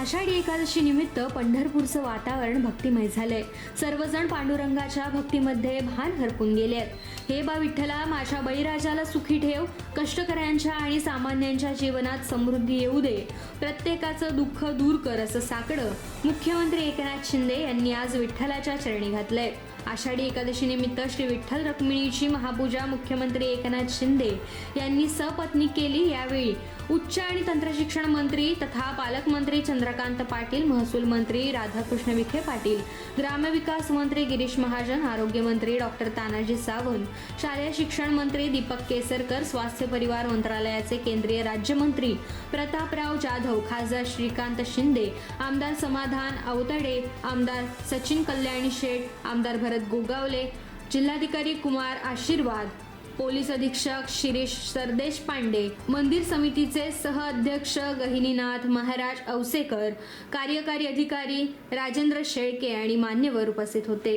आषाढी एकादशी निमित्त पंढरपूरचं वातावरण भक्तिमय झालंय. सर्वजण पांडुरंगाच्या भक्तीमध्ये भान हरपून गेलेत. हे बा विठ्ठला माझ्या बळीराजाला सुखी ठेव कष्टकऱ्यांच्या आणि सामान्यांच्या जीवनात समृद्धी येऊ दे. प्रत्येकाचं दुःख दूर कर असं साकडं मुख्यमंत्री एकनाथ शिंदे यांनी आज विठ्ठलाच्या चरणी घातलंय. आषाढी एकादशी निमित्त श्री विठ्ठल रक्मिणीची महापूजा मुख्यमंत्री एकनाथ शिंदे यांनी सपत्नी केली यावेळी. उच्च आणि तंत्रशिक्षण मंत्री तथा पालकमंत्री चंद्रकांत पाटील महसूल मंत्री राधाकृष्ण विखे पाटील ग्रामविकास मंत्री गिरीश महाजन आरोग्यमंत्री डॉक्टर तानाजी सावंत शालेय शिक्षण मंत्री दीपक केसरकर स्वास्थ्य परिवार मंत्रालयाचे केंद्रीय राज्यमंत्री प्रतापराव जाधव खासदार श्रीकांत शिंदे आमदार समाधान अवतडे आमदार सचिन कल्याणी शेठ आमदार भरत गोगावले जिल्हाधिकारी कुमार आशीर्वाद पोलीस अधीक्षक शिरीष सरदेश पांडे मंदिर समितीचे सह अध्यक्ष गहिनीनाथ महाराज औसेकर कार्यकारी अधिकारी राजेंद्र शेळके आणि मान्यवर उपस्थित होते.